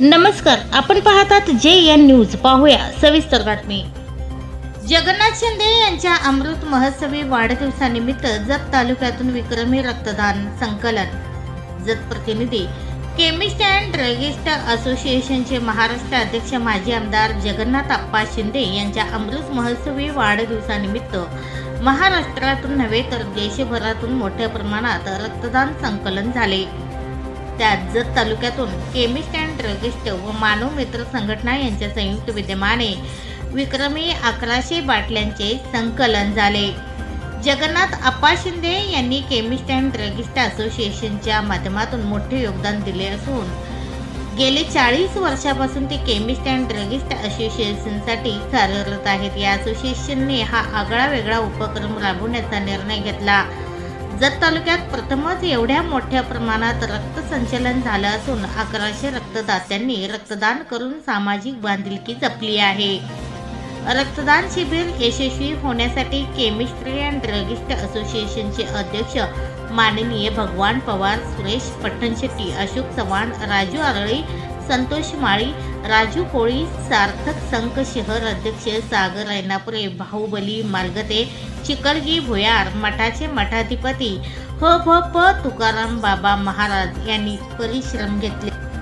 नमस्कार आपण पाहतात जे एन न्यूज. पाहूया सविस्तर बातमी. जगन्नाथ शिंदे यांच्या अमृत महोत्सवी वाढदिवसानिमित्त जत तालुक्यातून विक्रमी रक्तदान संकलन. जत प्रतिनिधी केमिस्ट अँड ड्रगिस्ट असोसिएशनचे महाराष्ट्र अध्यक्ष माजी आमदार जगन्नाथ आप्पा शिंदे यांच्या अमृत महोत्सवी वाढदिवसानिमित्त महाराष्ट्रातून नव्हे तर देशभरातून मोठ्या प्रमाणात रक्तदान संकलन झाले. त्यात जत तालुक्यातून केमिस्ट अँड ड्रगिस्ट व मानव मित्र संघटना यांच्या संयुक्त विद्यमाने विक्रमी अकराशे बाटल्यांचे संकलन झाले. जगन्नाथ आप्पा शिंदे यांनी केमिस्ट अँड ड्रगिस्ट असोसिएशनच्या माध्यमातून मोठे योगदान दिले असून गेले चाळीस वर्षापासून ते केमिस्ट अँड ड्रगिस्ट असोसिएशनसाठी कार्यरत आहेत. या असोसिएशनने हा आगळा वेगळा उपक्रम राबवण्याचा निर्णय घेतला. जत तालुक्यात प्रथमच एवढ्या मोठ्या प्रमाणात रक्त संचलन झालं असून अकराशे रक्तदात्यांनी रक्तदान करून सामाजिक बांधिलकी जपली आहे. रक्तदान शिबिर यशस्वी होण्यासाठी केमिस्ट्री अँड ड्रगिस्ट असोसिएशनचे अध्यक्ष माननीय भगवान पवार सुरेश पट्टणशेट्टी अशोक चव्हाण राजू आरळी संतोष माळी राजू कोळी सार्थक संघ शहर अध्यक्ष सागर रैनापुरे बाहुबली मार्गते चिकलगी भुयार मठाचे मठाधिपती ह भ प तुकाराम बाबा महाराज यांनी परिश्रम घेतले.